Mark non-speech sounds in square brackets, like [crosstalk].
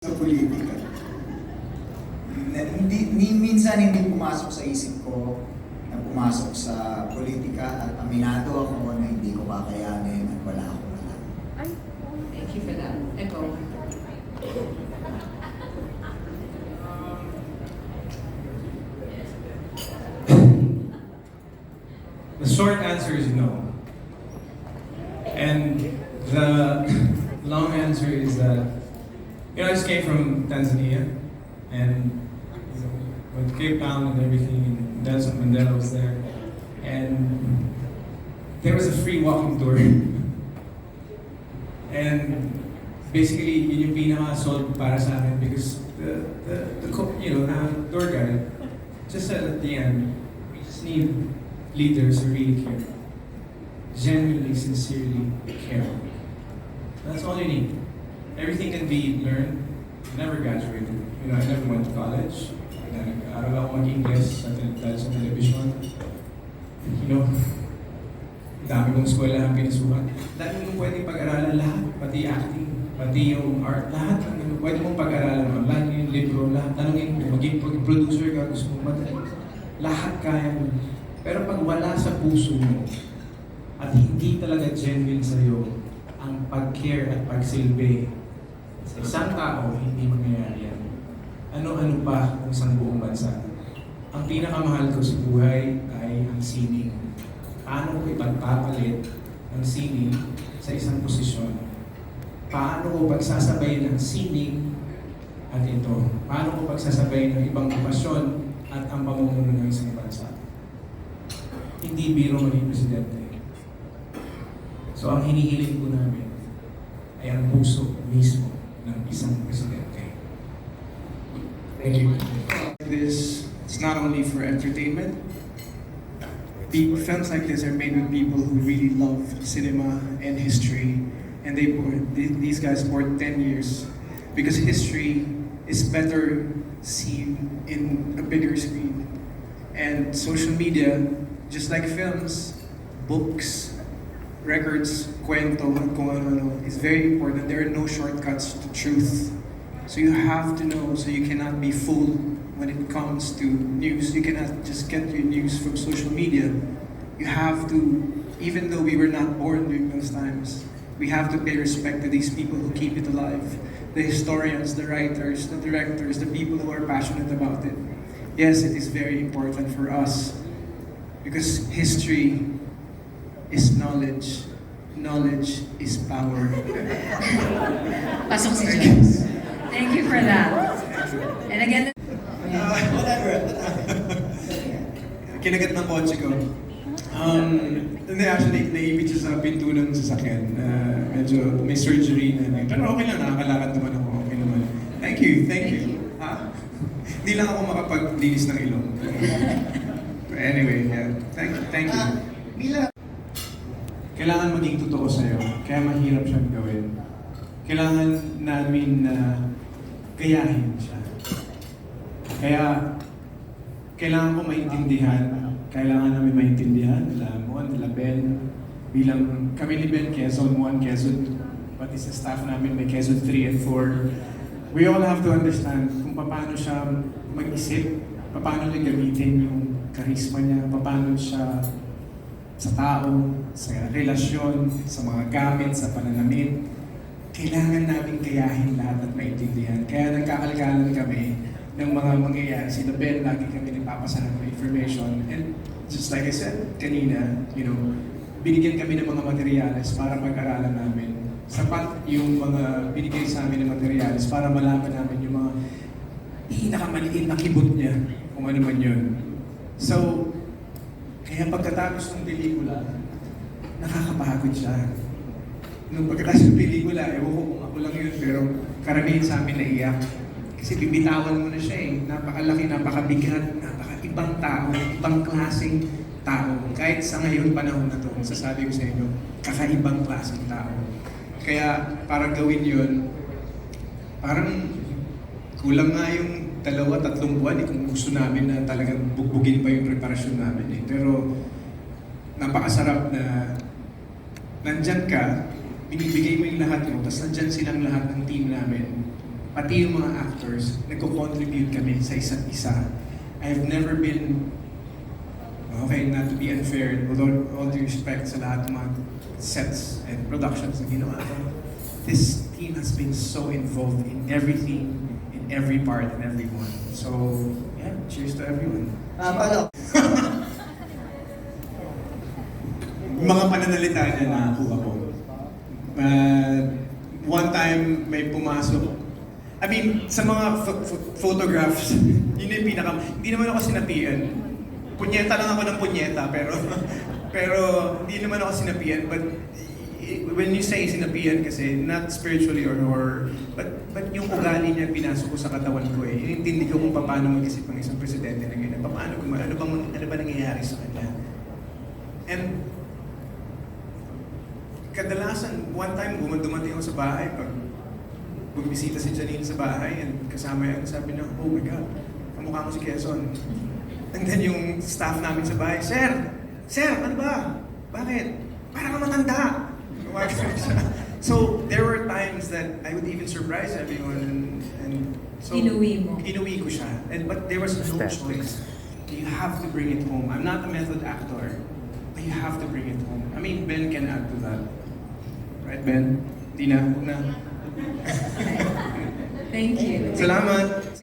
sa politika. Na, hindi, ni, minsan hindi pumasok sa isip ko na pumasok sa politika at aminado ako na hindi ko kakayanin at wala akong alam. Ay, thank you for that. Ikaw. The short answer is no. And the long answer is that, you know, I just came from Tanzania and you know, Cape Town and everything, and Nelson Mandela was there. And there was a free walking tour. [laughs] and basically, yun yung pinaka-solve para sa akin because the, the, the, you know, the tour guide just said at the end, we just need leaders who really care. Genuinely, sincerely care. That's all you need. Everything can be learned. I never graduated. You know, I never went to college. Nag-aaral ako mag-English sa dahil sa television. You know, dami kong eskwela ang pinasukan. Dami mong pwedeng pag-aralan lahat, pati acting, pati yung art, lahat. ng ano, Pwede mong pag-aralan online, yung libro, lahat. Tanongin mo, maging pro- producer ka, gusto mo madali. Lahat kaya mo. Pero pag wala sa puso mo, at hindi talaga genuine sa'yo, ang pag-care at pagsilbi sa isang tao, hindi mangyayari yan. Ano-ano pa kung isang buong bansa. Ang pinakamahal ko sa buhay ay ang sining. Paano ko ipagpapalit ang sining sa isang posisyon? Paano ko pagsasabay ng sining at ito? Paano ko pagsasabay ng ibang okasyon at ang pamumuno ng isang bansa? Hindi biro maging presidente. So ang hinihiling po namin ay ang puso mismo ng isang presidente. Thank you. this it's not only for entertainment. People, films like this are made with people who really love cinema and history, and they poured, th- these guys poured 10 years because history is better seen in a bigger screen. And social media, just like films, books, records, kwento, kung ano-ano, is very important. There are no shortcuts to truth. So you have to know, so you cannot be fooled when it comes to news. You cannot just get your news from social media. You have to, even though we were not born during those times, we have to pay respect to these people who keep it alive. The historians, the writers, the directors, the people who are passionate about it. Yes, it is very important for us because history is knowledge. Knowledge is power. Pasok si James. Thank you for that. And again, Uh, whatever. [laughs] Kinagat ng kotse ko. Um, hindi, actually, naipit siya sa pinto ng sasakyan. Uh, medyo may surgery na. Pero okay lang, nakakalakad naman ako. Okay naman. Thank you, thank, Thank you. you. Ha? Hindi lang ako makapaglinis ng ilong. But anyway, yeah. Thank, thank you. Ah, bilang Kailangan maging totoo sa'yo. Kaya mahirap siyang gawin. Kailangan namin na gayahin siya. Kaya, kailangan ko maintindihan. Kailangan namin maintindihan nila Mon, nila Ben. Bilang kami ni Ben, Quezon 1, Quezon, pati sa staff namin may Quezon 3 and 4. We all have to understand kung paano siya mag-isip, paano niya gamitin yung karisma niya, paano siya sa tao, sa relasyon, sa mga gamit, sa pananamit. Kailangan namin gayahin lahat at maintindihan. Kaya nagkakalgalan kami ng mga mangyayari. Si Ben, lagi kami nagpapasahan ng information. And just like I said kanina, you know, binigyan kami ng mga materyales para pag-aralan namin. Sapat yung mga binigay sa amin ng materyales para malaman namin yung mga pinakamaliit na kibot niya, kung ano man yun. So, kaya pagkatapos ng pelikula, nakakapagod siya. Nung pagkatapos ng pelikula, ewan ko kung ako lang yun, pero karamihan sa amin naiyak. Kasi bibitawan mo na siya eh. Napakalaki, napakabigat, napaka-ibang tao, ibang klaseng tao. Kahit sa ngayon panahon na to, sasabi ko sa inyo, kakaibang klaseng tao. Kaya para gawin yun, parang kulang nga yung dalawa, tatlong buwan eh, kung gusto namin na talagang bugbugin pa yung preparasyon namin eh. Pero napakasarap na nandyan ka, binibigay mo yung lahat mo, tapos nandyan silang lahat ng team namin pati yung mga actors, nagko-contribute kami sa isa't isa. I've never been, okay, not to be unfair, with all, due respect sa lahat ng mga sets and productions na ginawa ko, this team has been so involved in everything, in every part and everyone. So, yeah, cheers to everyone. Ah, [laughs] mga pananalita na nakuha ko. Uh, one time may pumasok. I mean, sa mga pho- pho- photographs, [laughs] yun yung pinaka... Hindi naman ako sinapian. Punyeta lang ako ng punyeta, pero... [laughs] pero hindi naman ako sinapian. But when you say sinapian kasi, not spiritually or horror, but, but yung ugali niya pinasok ko sa katawan ko eh. Yung intindi ko kung paano mag-isip ng isang presidente na ganyan. Paano, guma- ano bang, ano ba nangyayari sa kanya? And kadalasan, one time, dumating ako sa bahay, pag bumisita si Janine sa bahay, and kasama yan, sabi niya, oh my God, kamukha mo si Quezon. And then yung staff namin sa bahay, Sir! Sir, ano ba? Bakit? Para ka matanda! [laughs] So, there were times that I would even surprise everyone and, and so, Inuwi mo. Inuwi ko siya. And, but there was no choice. You have to bring it home. I'm not a method actor, but you have to bring it home. I mean, Ben can add to that. Right, Ben? Di na, huwag na. Thank you. Salamat!